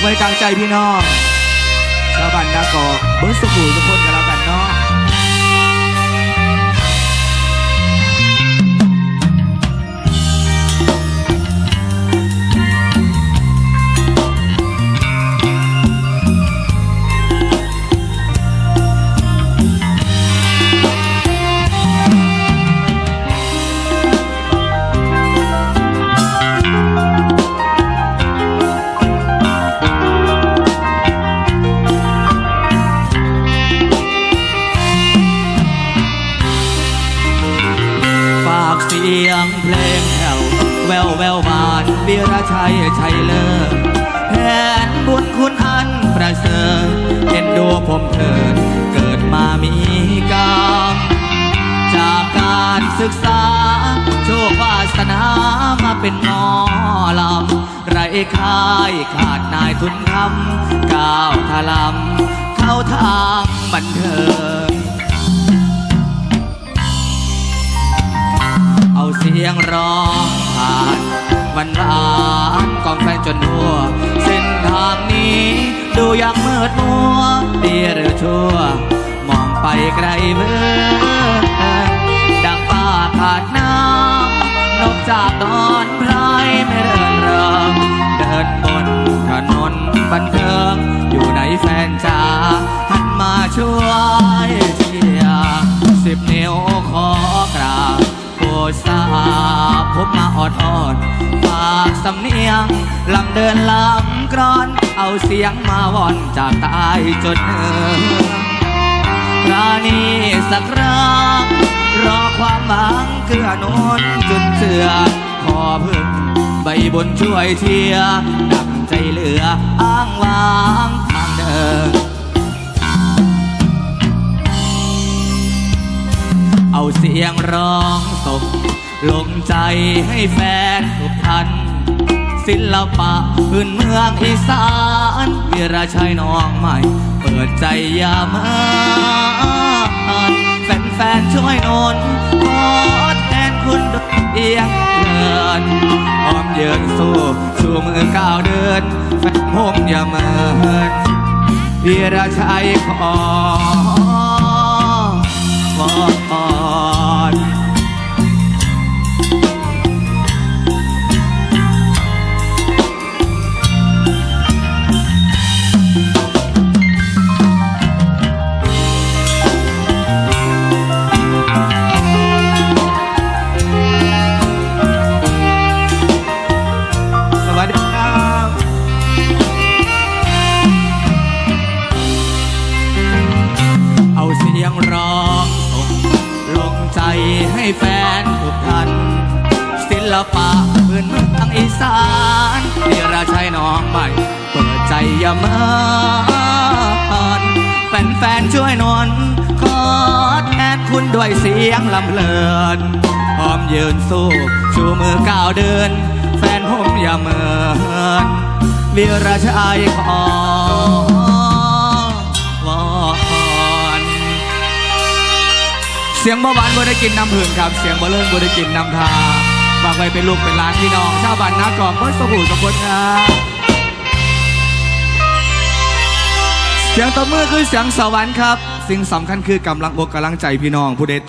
ไว้กลางใจพี่น้องชาวบ้านนากอกเบิร์ดสบู่ทุกคนกันแล้ว สียงเพลงแผ่วแววแววบานวีรชัยชัยเลิศแผนบุญคุณอันประเสริฐเห็นดูผมเถิดเกิดมามีกรรมจากการศึกษา โชควาสนามาเป็นหมอลำไรค่ายขาดนายทุนคำก้าวทะลำเข้าทางบันเทิง พียงร้องผ่านวันวานกองแฟนจนหัว เส้นทางนี้ ดูยังมืดมัว ดีหรือชั่ว มองไปไกลเมื่อดังป้าขาดน้ำนกจากนอนพรายไม่เรินเริงเดินบนถนนบันเทิง อยู่ไหนแฟนจ๋าหันมาช่วยเชียร์สิบนิ้ว โปรดทราบผมาออดออดฝากสำเนียงลำเดินลำกรอน เอาเสียงมาวอนจากใตายจนเหนือรานีสักครั้งรอความหวังเกื้อหนุนจุนเสือขอพึ่งใบบนช่วยเชียดังใจเหลืออ้างวางทางเดินเอาเสียงร้อง ลงใจให้แฟนทุกท่านศิลปะพื้นเมืองอีสานวีรชัยน้องใหม่ เปิดใจอยามันแฟนๆช่วยนนขอแทนคุณดเอียงเลินพร้อมเยินสู้ชูมือก้าวเดิน แฟนผมอย่าเมินวีรชัยขอ แฟนทุกท่านศิลปะพื้นเมืองอีสานวีราชัยน้องใหม่ เปิดใจอย่าเมินแฟนๆช่วยหนนขอแทนคุณด้วยเสียงลำเพลินพร้อมยืนสู้ชูมือก้าวเดิน แฟนผมอย่าเมินวีราชัยขอ เสียงเบาหวานบ่ได้กินน้ำผื่นครับ เสียงบ่เลิ่งบ่ได้กินน้ำทาฝากไว้เป็นลูกเป็นหลานพี่น้องชาวบ้านนากอบเพื่อสบู่สมบูรณ์ครับเสียงตบมือคือเสียงสวรรค์ครับ สิ่งสำคัญคือกำลังอกกำลังใจพี่น้องผู้เด